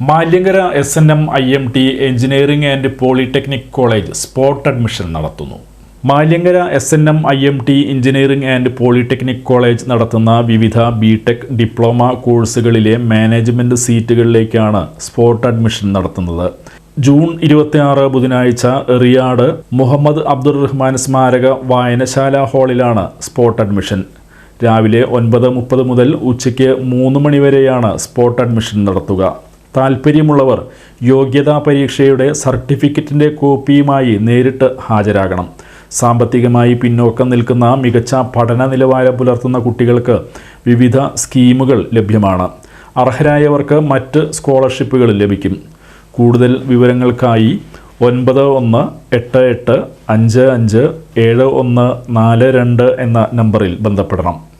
Malyankara S N M I M T engineering and polytechnic college spot admission നടത്തുന്നു. Malyankara S N M I M T engineering and polytechnic college നടത്തുന്ന വിവിധ B Tech diploma കോഴ്സുകളിലെ management സീറ്റുകളിലേക്കാണ് spot admission നടത്തുന്നത്. June ഇരുപത്തിയാറ് ബുധനാഴ്ച റിയാഡ് മുഹമ്മദ് അബ്ദുൾ റഹ്മാൻ സ്മാരക വായനശാല ഹാളിലാണ് സ്പോട്ട് അഡ്മിഷൻ രാവിലെ ഒൻപത് മുപ്പത് മുതൽ ഉച്ചയ്ക്ക് മൂന്ന് മണിവരെയാണ് സ്പോട്ട് അഡ്മിഷൻ നടത്തുക. താൽപ്പര്യമുള്ളവർ യോഗ്യതാ പരീക്ഷയുടെ സർട്ടിഫിക്കറ്റിന്റെ കോപ്പിയുമായി നേരിട്ട് ഹാജരാകണം. സാമ്പത്തികമായി പിന്നോക്കം നിൽക്കുന്ന മികച്ച പഠന നിലവാരം പുലർത്തുന്ന കുട്ടികൾക്ക് വിവിധ സ്കീമുകൾ ലഭ്യമാണ്. അർഹരായവർക്ക് മറ്റ് സ്കോളർഷിപ്പുകൾ ലഭിക്കും. കൂടുതൽ വിവരങ്ങൾക്കായി ഒൻപത് ഒന്ന് എട്ട് എട്ട് അഞ്ച് അഞ്ച് ഏഴ് ഒന്ന് നാല് രണ്ട് എന്ന നമ്പറിൽ ബന്ധപ്പെടണം.